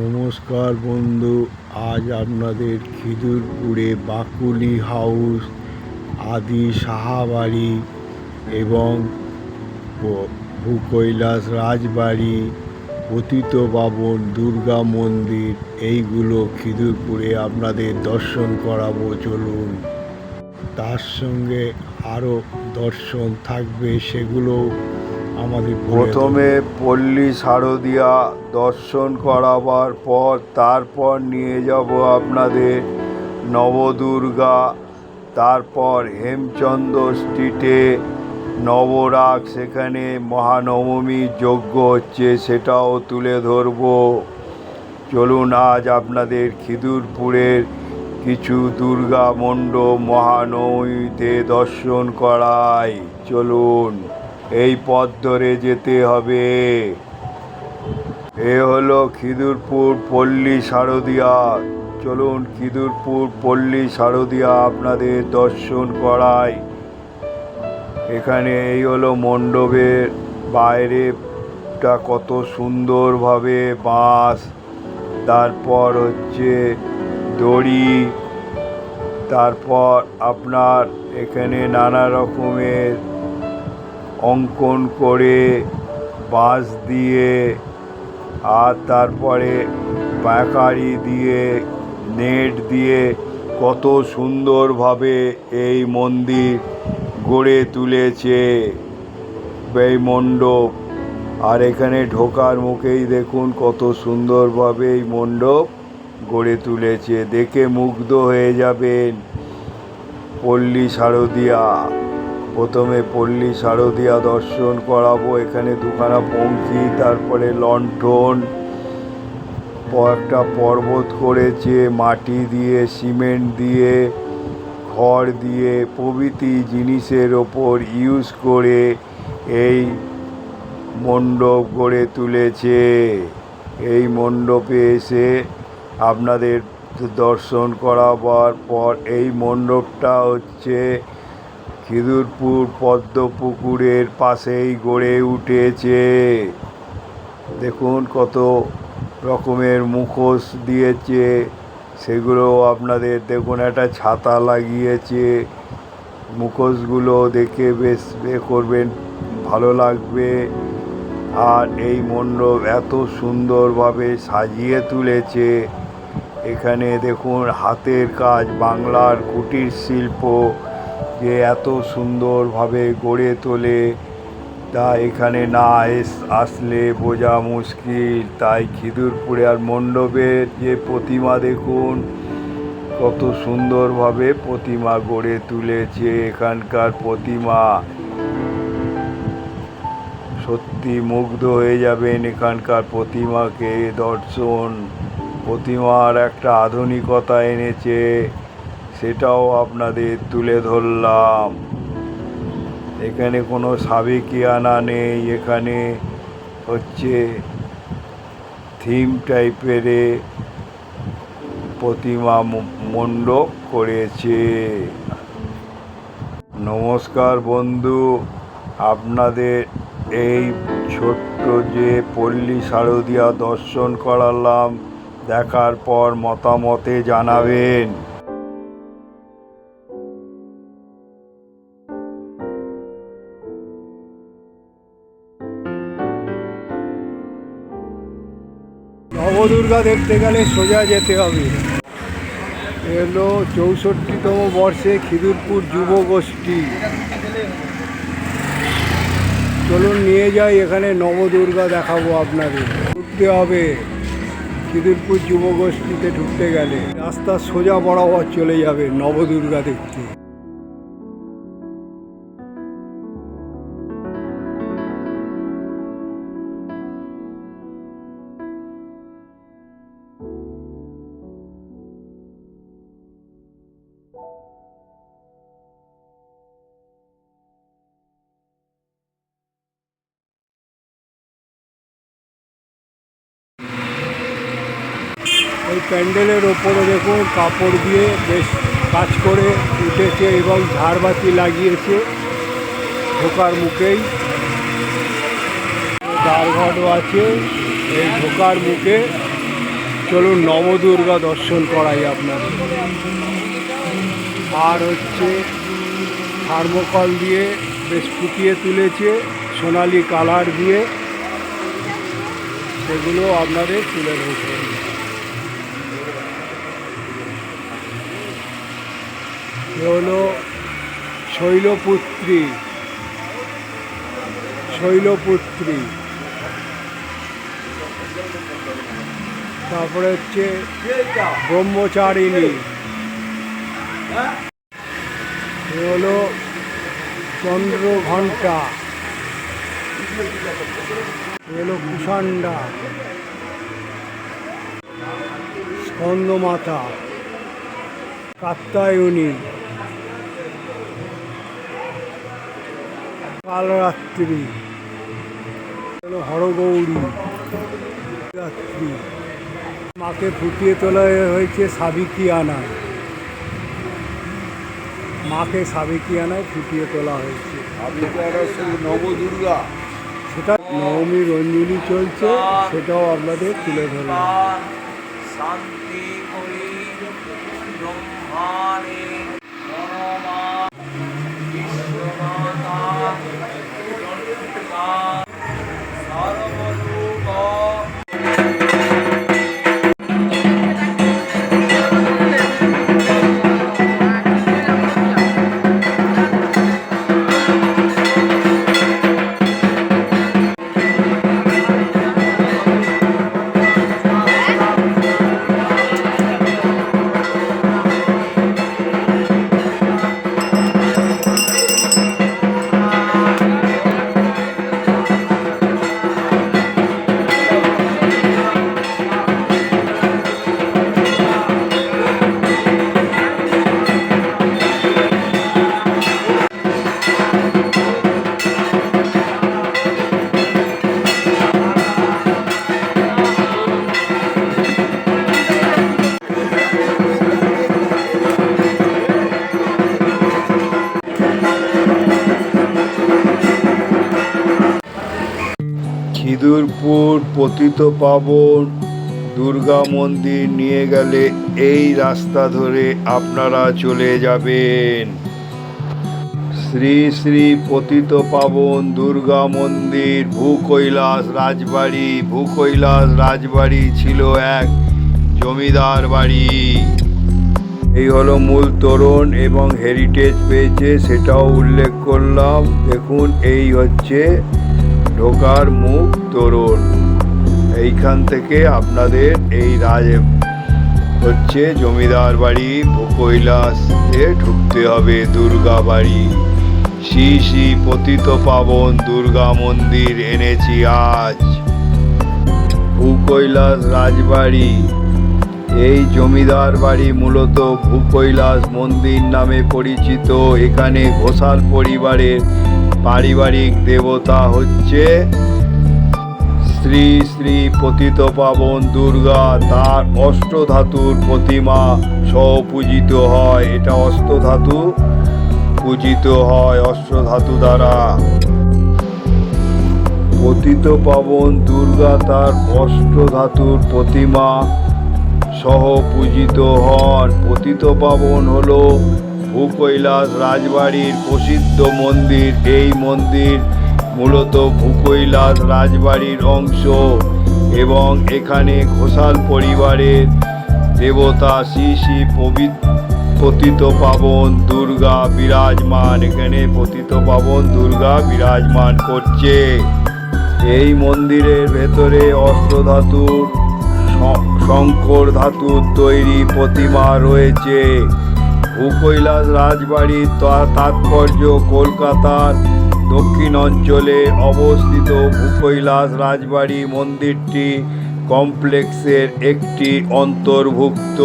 নমস্কার বন্ধু, আজ আপনাদের খিদুরপুরে বাকুলি হাউস, আদি সাহাবাড়ি এবং ভূকৈলাস রাজবাড়ি পতিত পাবন দুর্গা মন্দির, এইগুলো খিদুরপুরে আপনাদের দর্শন করাবো, চলুন। তার সঙ্গে আরও দর্শন থাকবে, সেগুলো আমাদের প্রথমে পল্লী শারদিয়া দর্শন করাবার পর তারপর নিয়ে যাব আপনাদের নবদুর্গা, তারপর হেমচন্দ্র স্ট্রিটে নবরাগ, সেখানে মহানবমী যজ্ঞ হচ্ছে, সেটাও তুলে ধরবো। চলুন আজ আপনাদের খিদুরপুরের কিছু দুর্গা মণ্ডপ মহানবমীতে দর্শন করাই। চলুন। এই পথ ধরে যেতে হবে। এ হলো খিদুরপুর পল্লী শারদিয়া। চলুন খিদুরপুর পল্লী শারদিয়া আপনাদের দর্শন করাই। এখানে এই হলো মণ্ডপের বাইরেটা কত সুন্দরভাবে বাঁশ, তারপর হচ্ছে দড়ি, তারপর আপনার এখানে নানা রকমের অঙ্কন করে বাঁশ দিয়ে আর তারপরে প্যাকারি দিয়ে, নেট দিয়ে কত সুন্দরভাবে এই মন্দির গড়ে তুলেছে। এই মণ্ডপ। আর এখানে ঢোকার মুখেই দেখুন কত সুন্দরভাবে এই মণ্ডপ গড়ে তুলেছে। দেখে মুগ্ধ হয়ে যাবেন পল্লী শারদিয়া। প্রথমে পল্লী শারদিয়া দর্শন করাবো, এখানে দুখানা পঙ্খী তারপরে লণ্ঠন। একটা পর্বত করেছে, মাটি দিয়ে, সিমেন্ট দিয়ে, খড় দিয়ে, প্রভৃতি জিনিসের ওপর ইউজ করে এই মণ্ডপ গড়ে তুলেছে। এই মণ্ডপে এসে আপনাদের দর্শন করাবার পর এই মণ্ডপটা হচ্ছে খিদুরপুর পদ্মপুকুরের পাশেই গড়ে উঠেছে। দেখুন কত রকমের মুখোশ দিয়েছে। সেগুলো আপনাদের দেখুন, একটা ছাতা লাগিয়েছে। মুখোশগুলো দেখে বেশ এ করবেন, ভালো লাগবে। আর এই মণ্ডপ এত সুন্দরভাবে সাজিয়ে তুলেছে। এখানে দেখুন, হাতের কাজ, বাংলার কুটির শিল্প যে এত সুন্দরভাবে গড়ে তোলে? তা এখানে না এস- আসলে বোঝা মুশকিল। তাই খিদুরপুরে আর মণ্ডপের যে প্রতিমা দেখুন, কত সুন্দরভাবে প্রতিমা গড়ে তুলেছে এখানকার প্রতিমা। সত্যি মুগ্ধ হয়ে যাবেন এখানকার প্রতিমাকে দর্শন। প্রতিমার একটা আধুনিকতা এনেছে। সেটাও আপনাদের তুলে ধরলাম। এখানে কোনো সাবেকিয়ানা নেই, এখানে হচ্ছে থিম টাইপের প্রতিমা মণ্ডপ করেছে। নমস্কার বন্ধু, আপনাদের এই ছোট্ট যে পল্লী শারদিয়া দর্শন করালাম, দেখার পর মতামতে জানাবেন। নবদুর্গা দেখতে গেলে সোজা যেতে হবে। এলো চৌষট্টিতম বর্ষে খিদুরপুর যুব গোষ্ঠী। চলুন নিয়ে যাই, এখানে নবদুর্গা দেখাবো আপনাদের। ঢুকতে হবে। খিদুরপুর যুব গোষ্ঠীতে ঢুকতে গেলে রাস্তা সোজা বরাবর চলে যাবে নবদুর্গা দেখতে। প্যান্ডেলের ওপরে দেখুন, কাপড় দিয়ে বেশ কাজ করে উঠেছে এবং ঝাড়বাতি লাগিয়েছে ঢোকার মুখেই। দ্বারঘটও আছে, এই ঢোকার মুখে। চলুন, নবদুর্গা দর্শন করাই আপনার আর হচ্ছে, থার্মোকল দিয়ে বেশ ফুটিয়ে তুলেছে, সোনালি কালার দিয়ে। সেগুলো আপনাদের তুলে ধরতে হলো শৈলপুত্রী। শৈলপুত্রী। তারপরে হচ্ছে ব্রহ্মচারিণী। হলো চন্দ্রঘণ্টা। এ হলো কুষান্ডা স্কন্দমাতা। কাত্তায়নী কালরাত্রি। হলো হরগৌরী। রাত্রি। মাকে ফুটিয়ে তোলা হয়েছে সাবিকি আনায় মাকে সাবিকি আনায় ফুটিয়ে তোলা হয়েছে। নবদুর্গা। সেটা নবমী রঞ্জনী চলছে সেটাও আপনাদের তুলে ধরলাম। শান্তি விட்டுலாம் விட்டுலாம் পতিত পাবন। দুর্গা মন্দির নিয়ে গেলে এই রাস্তা ধরে আপনারা চলে যাবেন। শ্রী শ্রী পতিত পাবন দুর্গা মন্দির, ভূকৈলাস রাজবাড়ি। ভূকৈলাস রাজবাড়ি ছিল এক জমিদার বাড়ি। এই হলো মূল তোরণ এবং হেরিটেজ পেয়েছে, সেটাও উল্লেখ করলাম। দেখুন, এই হচ্ছে ঢোকার মুখ তোরণ। এইখান থেকে আপনাদের এই রাজ হচ্ছে জমিদার বাড়ি, কৈলাসে ঢুকতে হবে দুর্গা বাড়ি। শ্রী শ্রী পতিত পাবন দুর্গা মন্দির এনেছি আজ। ভূকৈলাস রাজবাড়ি। এই জমিদার বাড়ি মূলত ভূকৈলাস মন্দির নামে পরিচিত। এখানে ঘোষাল পরিবারের পারিবারিক দেবতা হচ্ছে শ্রী শ্রী পতিত পাবন দুর্গা, তার অষ্টধাতুর প্রতিমা সহ পূজিত হয়। এটা অষ্টধাতু? পূজিত হয় অষ্টধাতু দ্বারা। পতিত পাবন দুর্গা, তার অষ্টধাতুর প্রতিমা সহ পূজিত হন। পতিত পাবন হল ভূকৈলাস রাজবাড়ির প্রসিদ্ধ মন্দির। এই মন্দির মূলত ভূকৈলাস রাজবাড়ির অংশ এবং এখানে ঘোষাল পরিবারের দেবতা শ্রী শ্রী পতিত পাবন দুর্গা বিরাজমান। এখানে পতিত পাবন দুর্গা বিরাজমান করছে। এই মন্দিরের ভেতরে শ- শঙ্কর ধাতুর তৈরি প্রতিমা রয়েছে। ভূকৈলাস রাজবাড়ির তাৎপর্য কলকাতার দক্ষিণ অঞ্চলে অবস্থিত ভূকৈলাস রাজবাড়ি মন্দিরটি কমপ্লেক্সের একটি অন্তর্ভুক্ত।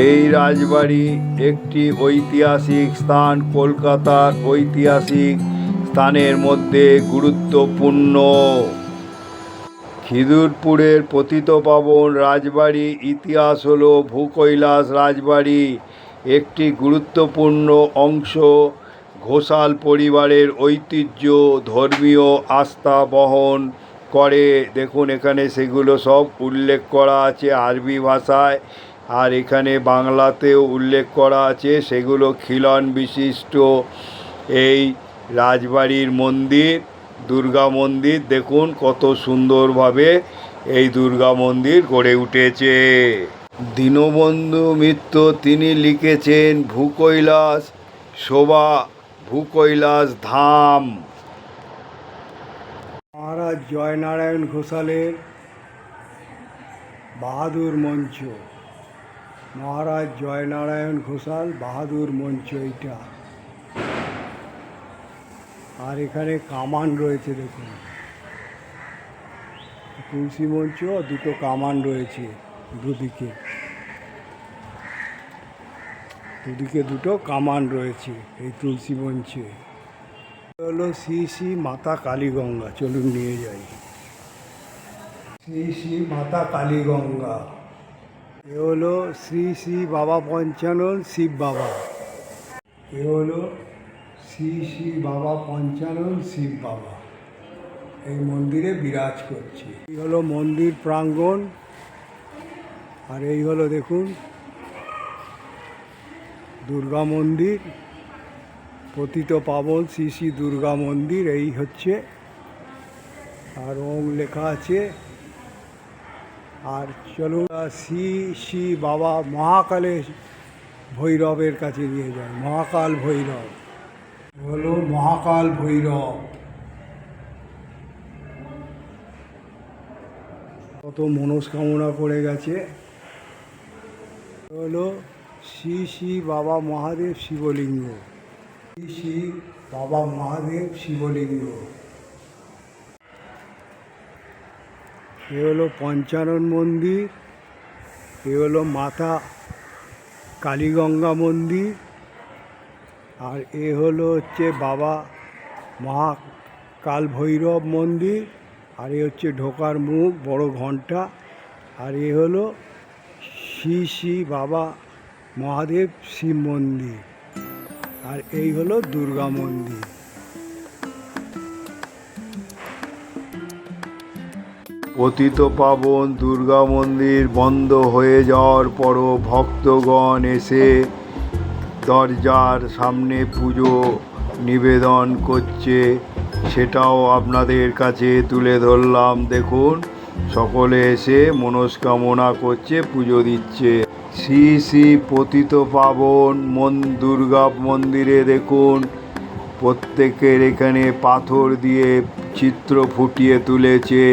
এই রাজবাড়ি একটি ঐতিহাসিক স্থান, কলকাতার ঐতিহাসিক স্থানের মধ্যে গুরুত্বপূর্ণ। খিদুরপুরের পতিতপাবন রাজবাড়ি ইতিহাস হল ভূকৈলাস রাজবাড়ি, একটি গুরুত্বপূর্ণ অংশ। ঘোষাল পরিবারের ঐতিহ্য, ধর্মীয় আস্থা বহন করে। দেখুন, এখানে সেগুলো সব উল্লেখ করা আছে আরবি ভাষায়। আর এখানে বাংলাতেও উল্লেখ করা আছে, সেগুলো খিলন বিশিষ্ট। এই রাজবাড়ির মন্দির, দুর্গা মন্দির, দেখুন কত সুন্দরভাবে এই দুর্গা মন্দির গড়ে উঠেছে। দীনবন্ধু মিত্র তিনি লিখেছেন, ভূকৈলাস, শোভা ভূকৈলাস ধাম। মহারাজ জয়নারায়ণ ঘোষালের বাহাদুর মঞ্চ। মহারাজ জয়নারায়ণ ঘোষাল, বাহাদুর মঞ্চ এইটা। আর এখানে কামান রয়েছে দেখুন। তুলসী মঞ্চ, দুটো কামান রয়েছে দুদিকে। দুদিকে দুটো কামান রয়েছে, এই তুলসী মঞ্চে। হলো শ্রী শ্রী মাতা কালীগঙ্গা, চলুন নিয়ে যাই। শ্রী শ্রী মাতা কালীগঙ্গা, এ হলো শ্রী শ্রী বাবা পঞ্চানন শিব বাবা। এ হলো শ্রী শ্রী বাবা পঞ্চানন শিব বাবা। এই মন্দিরে বিরাজ করছে। এই হলো মন্দির প্রাঙ্গণ। আর এই হলো, দেখুন দুর্গা মন্দির পতিত পাবন শ্রী শ্রী দুর্গা মন্দির এই হচ্ছে। আর ওম লেখা আছে। আর আহ, শ্রী শ্রী বাবা মহাকালের ভৈরবের কাছে নিয়ে যায় মহাকাল ভৈরব। হলো মহাকাল ভৈরব। কত মনস্কামনা করে গেছে। হলো শ্রী শ্রী বাবা মহাদেব শিবলিঙ্গ। শ্রী শ্রী বাবা মহাদেব শিবলিঙ্গ। এ হলো পঞ্চানন মন্দির, এ হলো মাতা কালীগঙ্গা মন্দির, আর এ হলো হচ্ছে বাবা মহাকাল ভৈরব মন্দির, আর এ হচ্ছে ঢোকার মুখ বড় ঘণ্টা, আর এ হলো শ্রী শ্রী বাবা মহাদেব শিব মন্দির। আর এই হলো দুর্গা মন্দির। পতিত পাবন দুর্গা মন্দির বন্ধ হয়ে যাওয়ার পরও ভক্তগণ এসে দরজার সামনে পুজো নিবেদন করছে। সেটাও আপনাদের কাছে তুলে ধরলাম। দেখুন, সকলে এসে মনস্কামনা করছে, পুজো দিচ্ছে। শ্রী শ্রী পতিত পাবন মন দুর্গা মন্দিরে দেখুন। প্রত্যেকের এখানে পাথর দিয়ে চিত্র ফুটিয়ে তুলেছে।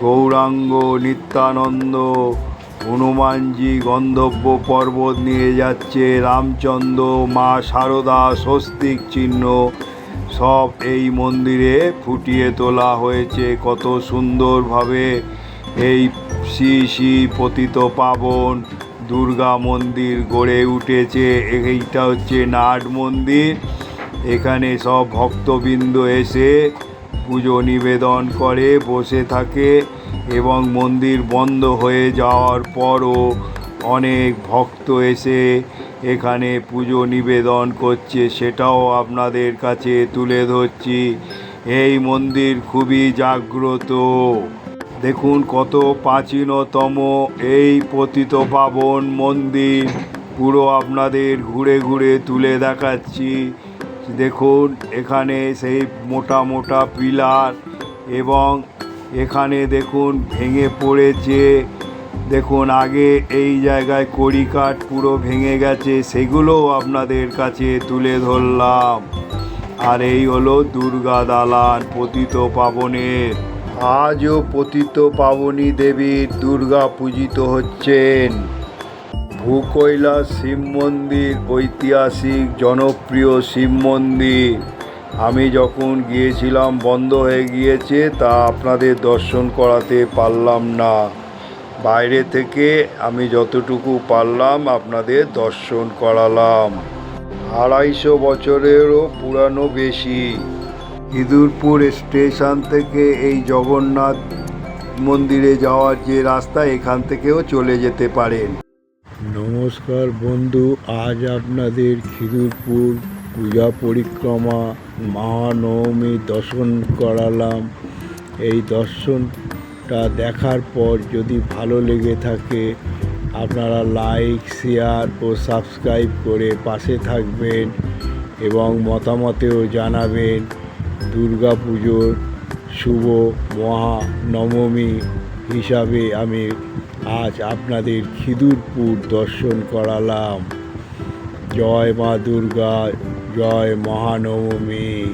গৌরাঙ্গ নিত্যানন্দ, হনুমানজি গন্ধব্য পর্বত নিয়ে যাচ্ছে। রামচন্দ্র, মা শারদা স্বস্তিক চিহ্ন সব এই মন্দিরে ফুটিয়ে তোলা হয়েছে। কত সুন্দরভাবে এই শ্রী শ্রী পতিত পাবন দুর্গা মন্দির গড়ে উঠেছে, এইটা হচ্ছে নাট মন্দির। এখানে সব ভক্তবৃন্দ এসে পুজো নিবেদন করে, বসে থাকে এবং মন্দির বন্ধ হয়ে যাওয়ার পরও অনেক ভক্ত এসে এখানে পুজো নিবেদন করছে। সেটাও আপনাদের কাছে তুলে ধরছি। এই মন্দির খুবই জাগ্রত। দেখুন কত প্রাচীনতম এই পতিত পাবন মন্দির। পুরো আপনাদের ঘুরে ঘুরে তুলে দেখাচ্ছি। দেখুন, এখানে সেই মোটা মোটা পিলার এবং এখানে দেখুন ভেঙে পড়েছে। দেখুন, আগে এই জায়গায় কড়িকাঠ পুরো ভেঙে গেছে, সেগুলোও আপনাদের কাছে তুলে ধরলাম। আর এই হলো দুর্গা দালান পতিত পাবনের। আজও পতিত পাবনী দেবীর দুর্গা পূজিত হচ্ছেন। ভূকৈলাস শিব মন্দির, ঐতিহাসিক জনপ্রিয় শিব মন্দির। আমি যখন গিয়েছিলাম, বন্ধ হয়ে গিয়েছে, তা আপনাদের দর্শন করাতে পারলাম না। বাইরে থেকে আমি যতটুকু পারলাম, আপনাদের দর্শন করালাম। আড়াইশো বছরেরও পুরানো বেশি। ইঁদুরপুর স্টেশন থেকে এই জগন্নাথ মন্দিরে যাওয়ার যে রাস্তা, এখান থেকেও চলে যেতে পারেন। নমস্কার বন্ধু, আজ আপনাদের খিদুরপুর পূজা পরিক্রমা মহানবমী দর্শন করালাম। এই দর্শনটা দেখার পর যদি ভালো লেগে থাকে, আপনারা লাইক, শেয়ার ও সাবস্ক্রাইব করে পাশে থাকবেন এবং মতামতেও জানাবেন। দুর্গা পুজোর শুভ মহানবমী হিসাবে আমি আজ আপনাদের খিদুরপুর দর্শন করালাম। জয় মা দুর্গা, জয় মহানবমী।